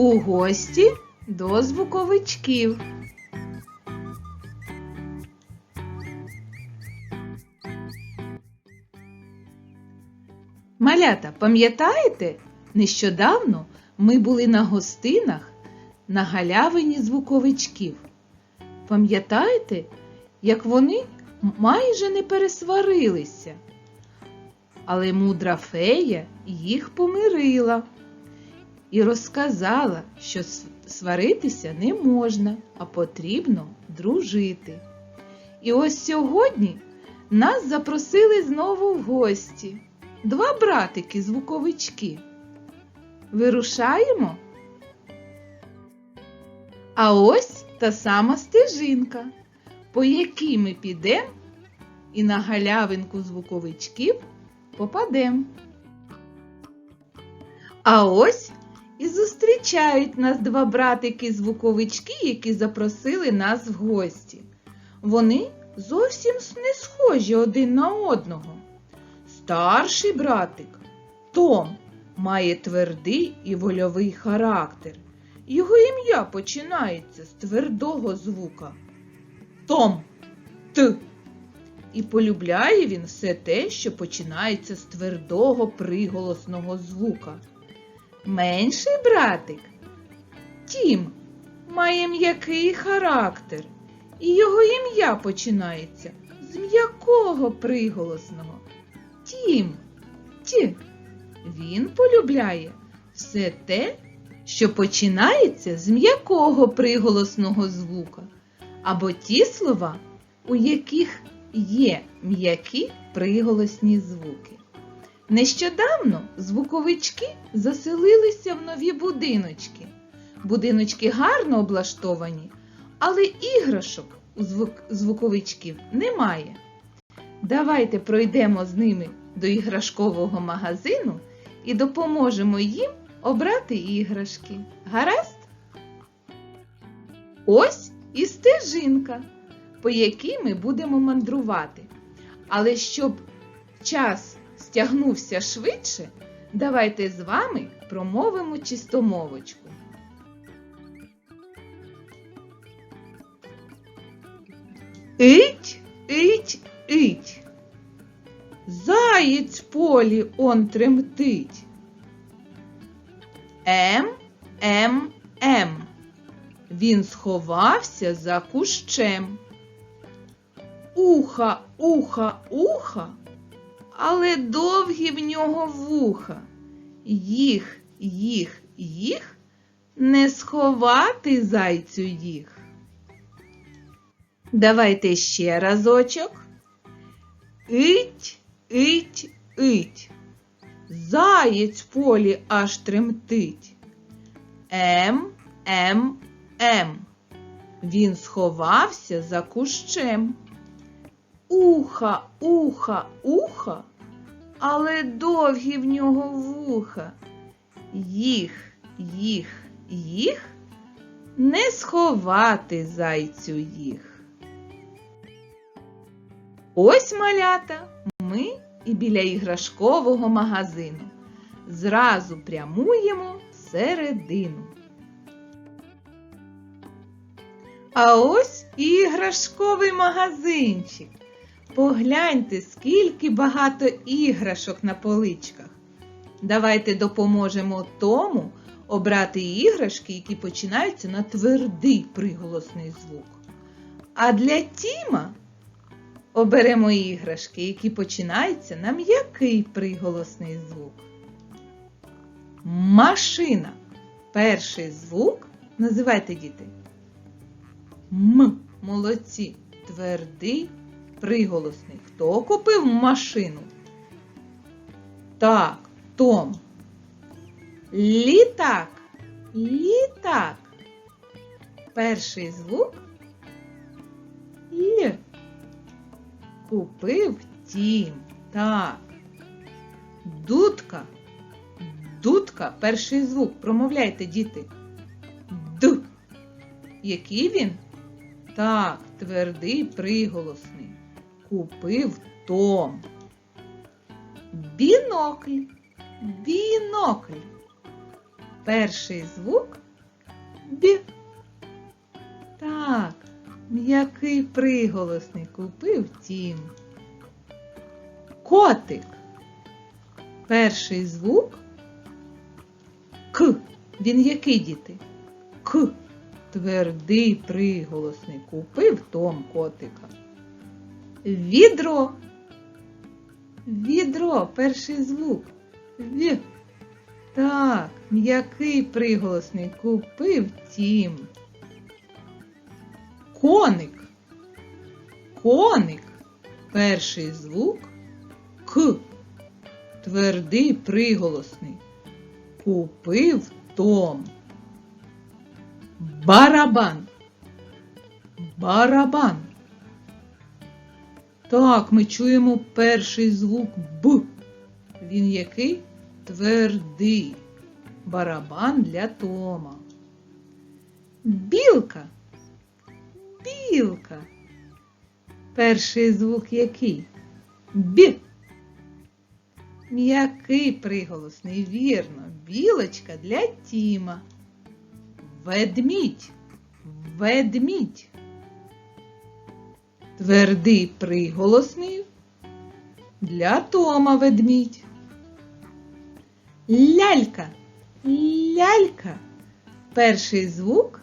У гості до звуковичків. Малята, пам'ятаєте, нещодавно ми були на гостинах на галявині звуковичків. Пам'ятаєте, як вони майже не пересварилися? Але мудра фея їх помирила і розказала, що сваритися не можна, а потрібно дружити. І ось сьогодні нас запросили знову в гості. Два братики звуковички. Вирушаємо. А ось та сама стежинка, по якій ми підемо і на галявинку звуковичків попадемо. А ось і зустрічають нас два братики-звуковички, які запросили нас в гості. Вони зовсім не схожі один на одного. Старший братик Том має твердий і вольовий характер. Його ім'я починається з твердого звука. Том Т. І полюбляє він все те, що починається з твердого приголосного звука. Менший братик Тім має м'який характер, і його ім'я починається з м'якого приголосного. Тім, ті. Він полюбляє все те, що починається з м'якого приголосного звука, або ті слова, у яких є м'які приголосні звуки. Нещодавно звуковички заселилися в нові будиночки. Будиночки гарно облаштовані, але іграшок у звук- звуковичків немає. Давайте пройдемо з ними до іграшкового магазину і допоможемо їм обрати іграшки. Гаразд? Ось і стежинка, по якій ми будемо мандрувати. Але щоб час стягнувся швидше, давайте з вами промовимо чистомовочку. Ить, ить, ить. Заєць полі он тремтить. Ем, ем, ем. Він сховався за кущем. Уха, уха, уха, але довгі в нього вуха. Їх, їх, їх не сховати зайцю їх. Давайте ще разочок. Ить, ить, ить. Заєць в полі аж тремтить. Ем, ем, ем. Він сховався за кущем. Уха, уха, уха, але довгі в нього вуха. Їх, їх, їх не сховати зайцю їх. Ось малята, ми і біля іграшкового магазину. Зразу прямуємо середину. А ось іграшковий магазинчик. Погляньте, скільки багато іграшок на поличках. Давайте допоможемо тому обрати іграшки, які починаються на твердий приголосний звук. А для Тіма оберемо іграшки, які починаються на м'який приголосний звук. Машина. Перший звук. Називайте діти. М. Молодці. Твердий приголосний. Хто купив машину? Так, Том. Літак. Літак. Перший звук Л. Купив тім. Так. Дудка. Дудка. Перший звук. Промовляйте, діти. Д. Який він? Так, твердий приголосний. Купив Том. Бінокль. Бінокль. Перший звук Бі. Так, м'який приголосний купив тім. Котик. Перший звук К. Він який діти? К. Твердий приголосний купив Том котика. Відро. Відро, перший звук. В. Так, м'який приголосний купив тім. Коник. Коник. Перший звук К. Твердий приголосний. Купив Том. Барабан. Барабан. Так, ми чуємо перший звук Б. Він який? Твердий. Барабан для Тома. Білка. Білка. Перший звук який? Б. М'який приголосний, вірно. Білочка для Тіма. Ведмідь. Ведмідь. Твердий приголосний для Тома ведмідь. Лялька. Лялька. Перший звук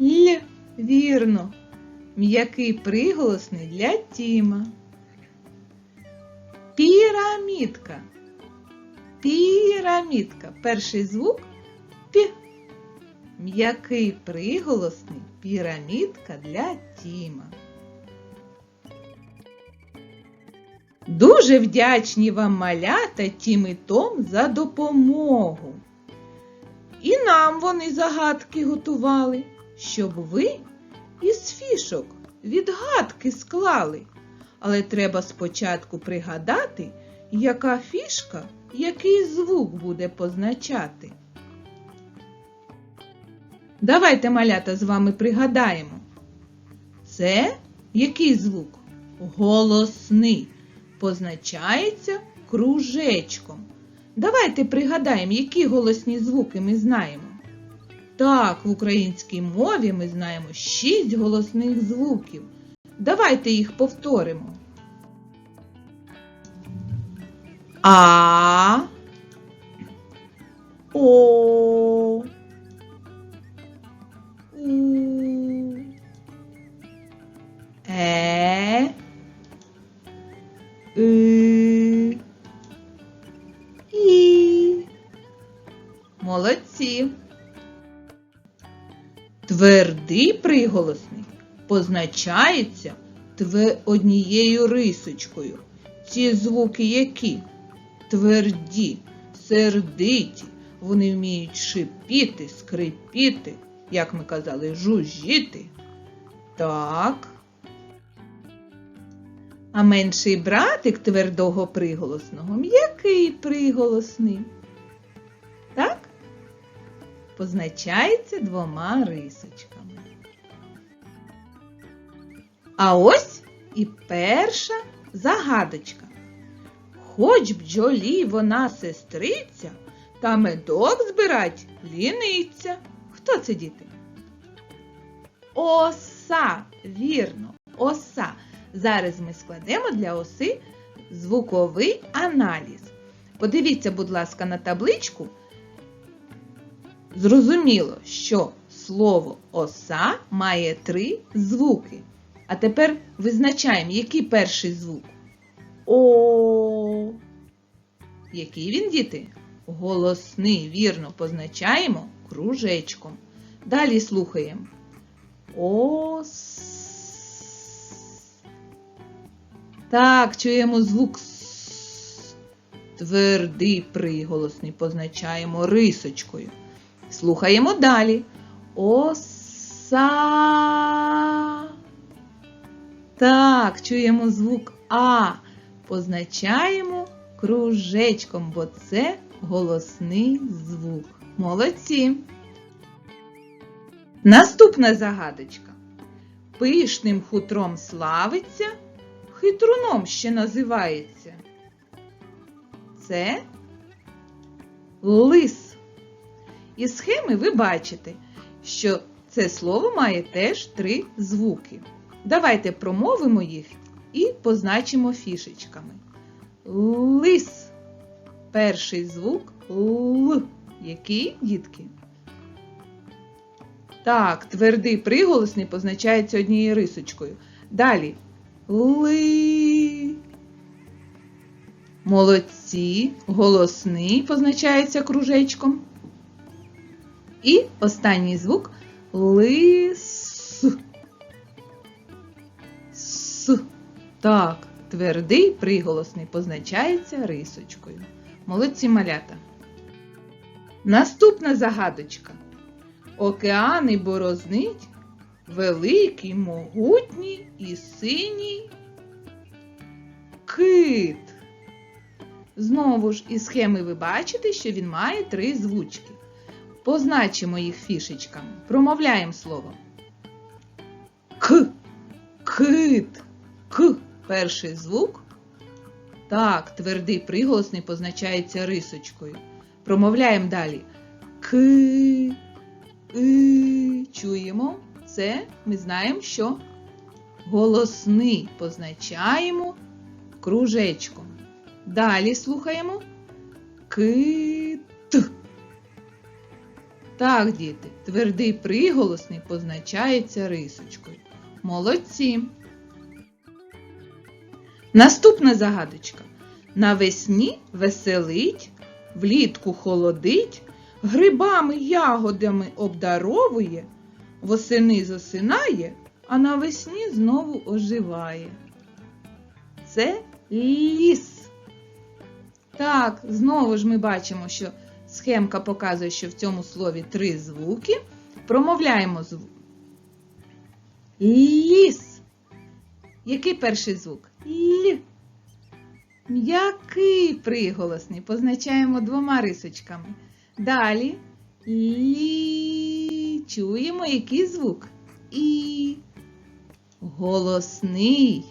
Л. Вірно. М'який приголосний для Тіма. Пірамідка. Пірамідка. Перший звук П. М'який приголосний пірамідка для Тіма. Дуже вдячні вам малята Тім і Том за допомогу. І нам вони загадки готували, щоб ви із фішок відгадки склали. Але треба спочатку пригадати, яка фішка який звук буде позначати. Давайте малята з вами пригадаємо. Це який звук? Голосний. Позначається кружечком. Давайте пригадаємо, які голосні звуки ми знаємо. Так, в українській мові ми знаємо шість голосних звуків. Давайте їх повторимо. А. О. У. Е. И. І. Молодці. Твердий приголосний позначається тве однією рисочкою. Ці звуки які? Тверді, сердиті, вони вміють шипіти, скрипіти, як ми казали, жужжіти. Так. А менший братик твердого приголосного м'який приголосний. Так? Позначається двома рисочками. А ось і перша загадочка. Хоч бджолі вона сестриця, та медок збирать ліниться. Хто це діти? Оса, вірно, оса. Зараз ми складемо для оси звуковий аналіз. Подивіться, будь ласка, на табличку. Зрозуміло, що слово оса має три звуки. А тепер визначаємо, який перший звук. О. Який він, діти? Голосний, вірно, позначаємо кружечком. Далі слухаємо. Ос. Так, чуємо звук С. Твердий приголосний позначаємо рисочкою. Слухаємо далі. Оса. Так, чуємо звук А. Позначаємо кружечком, бо це голосний звук. Молодці. Наступна загадочка. Пишним хутром славиться, хитруном ще називається. Це лис. Із схеми ви бачите, що це слово має теж три звуки. Давайте промовимо їх і позначимо фішечками. Лис. Перший звук Л. Який, дітки? Так, твердий приголосний позначається однією рисочкою. Далі. Ли. Молодці. Голосний позначається кружечком. І останній звук лис. С. Так, твердий приголосний позначається рисочкою. Молодці малята. Наступна загадочка. Океани борознить великий, могутній і синій кит. Знову ж із схеми ви бачите, що він має три звучки. Позначимо їх фішечками. Промовляємо слово. К. Кит. К. Перший звук. Так, твердий приголосний позначається рисочкою. Промовляємо далі. К. И. Чуємо. Це ми знаємо, що голосний позначаємо кружечком. Далі слухаємо. Кит. Так, діти, твердий приголосний позначається рисочкою. Молодці. Наступна загадочка. Навесні веселить, влітку холодить, грибами ягодами обдаровує, восени засинає, а навесні знову оживає. Це ліс. Так, знову ж ми бачимо, що схемка показує, що в цьому слові три звуки. Промовляємо звук. Ліс. Який перший звук? Л. М'який приголосний. Позначаємо двома рисочками. Далі лі. Чуємо який звук? І. Голосний.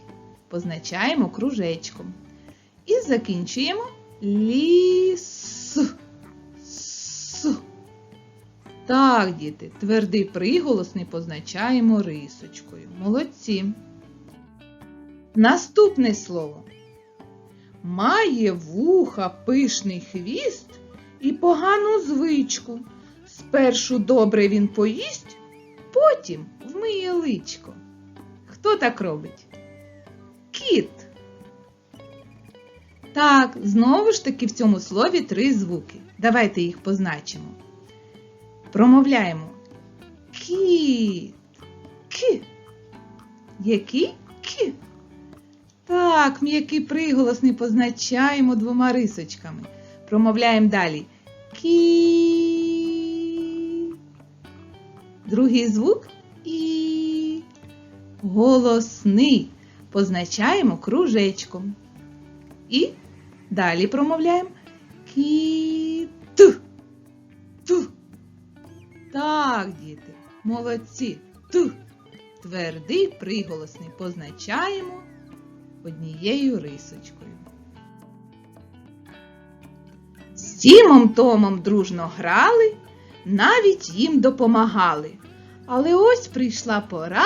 Позначаємо кружечком. І закінчуємо ліс. С. Так, діти, твердий приголосний позначаємо рисочкою. Молодці. Наступне слово. Має вуха пишний хвіст і погану звичку. Спершу добре він поїсть, потім вмиє личко. Хто так робить? Кіт. Так, знову ж таки в цьому слові три звуки. Давайте їх позначимо. Промовляємо кіт. Кі. Який кі? Так, м'який приголосний позначаємо двома рисочками. Промовляємо далі. Кі. Другий звук і. Голосний. Позначаємо кружечком. І далі промовляємо кіт. Ту. Так, діти, молодці. Ту. Твердий приголосний позначаємо однією рисочкою. З Томом дружно грали, навіть їм допомагали. Але ось прийшла пора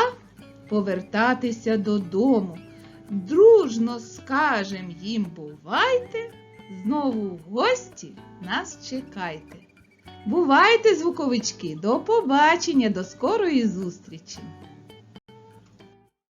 повертатися додому. Дружно скажем їм бувайте, знову в гості нас чекайте. Бувайте, звуковички, до побачення, до скорої зустрічі!